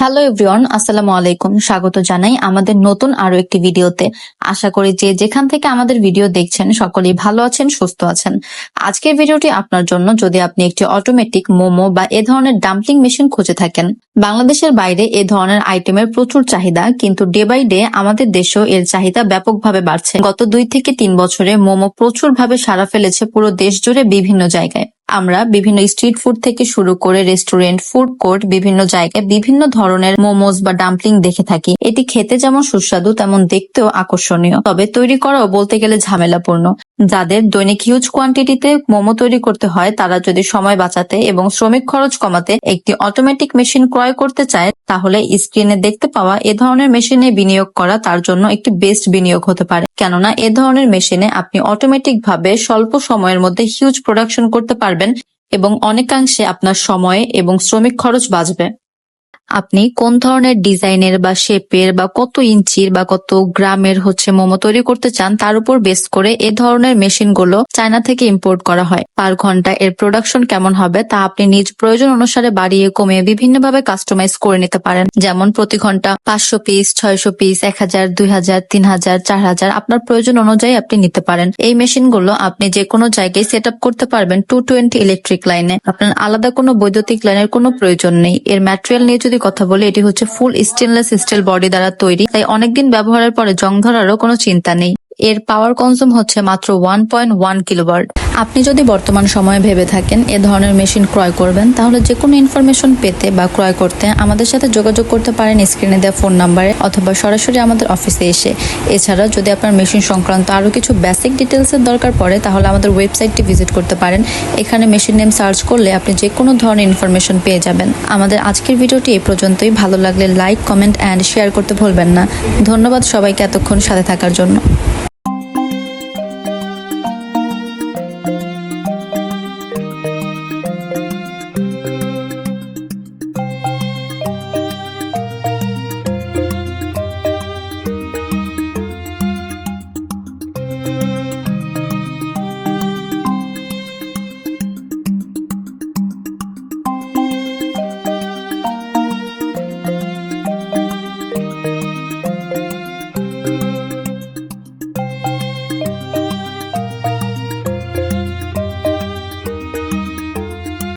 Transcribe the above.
Hello everyone আসসালামু আলাইকুম স্বাগত জানাই আমাদের নতুন আরও একটি ভিডিওতে। আশা করি যে যেখান থেকে আমাদের ভিডিও দেখছেন, সকলেই ভালো আছেন, সুস্থ আছেন। আজকের ভিডিওটি আপনার জন্য যদি আপনি একটি অটোমেটিক মোমো বা এ ধরনের ডাম্পলিং মেশিন খুঁজে থাকেন, বাংলাদেশের বাইরে এ ধরনের আইটেমের প্রচুর চাহিদা, কিন্তু ডে বাই ডে আমাদের দেশেও এর চাহিদা ব্যাপকভাবে বাড়ছে। গত দুই থেকে তিন বছরে মোমো প্রচুর ভাবে সাড়া ফেলেছে পুরো দেশ জুড়ে বিভিন্ন জায়গায়। আমরা বিভিন্ন স্ট্রিট ফুড থেকে শুরু করে রেস্টুরেন্ট ফুড কোর্ট বিভিন্ন জায়গায় বিভিন্ন ধরনের মোমোজ বা ডাম্পলিং দেখে থাকি। এটি খেতে যেমন সুস্বাদু, তেমন দেখতেও আকর্ষণীয়। তবে তৈরি করাও বলতে গেলে ঝামেলাপূর্ণ। যাদের দৈনিক হিউজ কোয়ান্টিটিতে মোমো তৈরি করতে হয়, তারা যদি সময় বাঁচাতে এবং শ্রমিক খরচ কমাতে একটি অটোমেটিক মেশিন ক্রয় করতে চায়, তাহলে স্ক্রিনে দেখতে পাওয়া এ ধরনের মেশিনে বিনিয়োগ করা তার জন্য একটি বেস্ট বিনিয়োগ হতে পারে। কেননা এ ধরনের মেশিনে আপনি অটোমেটিক ভাবে স্বল্প সময়ের মধ্যে হিউজ প্রোডাকশন করতে পারবেন। এবং অনেকাংশে আপনার সময় এবং শ্রমিক খরচ বাঁচবে। আপনি কোন ধরনের ডিজাইনের বা শেপের বা কত ইঞ্চির বা কত গ্রামের হচ্ছে মোমো তৈরি করতে চান, তার উপর বেস করে এ ধরনের মেশিনগুলো চায়না থেকে ইম্পোর্ট করা হয়। পার ঘণ্টা এর প্রোডাকশন কেমন হবে তা আপনি নিজ প্রয়োজন অনুসারে বাড়িয়ে কমিয়ে বিভিন্নভাবে কাস্টমাইজ করে নিতে পারেন। যেমন প্রতি ঘণ্টা পাঁচশো পিস ছয়শো পিস এক হাজার, দুই হাজার, তিন হাজার, চার হাজার আপনার প্রয়োজন অনুযায়ী আপনি নিতে পারেন। এই মেশিনগুলো আপনি যে কোনো জায়গায় সেট আপ করতে পারবেন টু টোয়েন্টি ইলেকট্রিক লাইনে আপনার আলাদা কোনো বৈদ্যুতিক লাইনের কোনো প্রয়োজন নেই। এর ম্যাটেরিয়াল নিয়ে যদি কথা বলে এটি হচ্ছে ফুল স্টেনলেস স্টিল বডি দ্বারা তৈরি। তাই অনেকদিন ব্যবহারের পরে জং ধরারও কোনো চিন্তা নেই। এর পাওয়ার কনজুম হচ্ছে মাত্র ওয়ান পয়েন্ট ওয়ান কিলোওয়াট আপনি যদি বর্তমান সময়ে ভেবে থাকেন এ ধরনের মেশিন ক্রয় করবেন, তাহলে যে কোনো ইনফরমেশন পেতে বা ক্রয় করতে আমাদের সাথে যোগাযোগ করতে পারেন স্ক্রিনে দেওয়া ফোন নাম্বারে অথবা সরাসরি আমাদের অফিসে এসে। এছাড়া যদি আপনার মেশিন সংক্রান্ত আরও কিছু বেসিক ডিটেলসের দরকার পড়ে, তাহলে আমাদের ওয়েবসাইটটি ভিজিট করতে পারেন। এখানে মেশিন নেম সার্চ করলে আপনি যে কোনো ধরনের ইনফরমেশন পেয়ে যাবেন। আমাদের আজকের ভিডিওটি এই পর্যন্তই। ভালো লাগলে লাইক কমেন্ট অ্যান্ড শেয়ার করতে ভুলবেন না। ধন্যবাদ সবাইকে এতক্ষণ সাথে থাকার জন্য।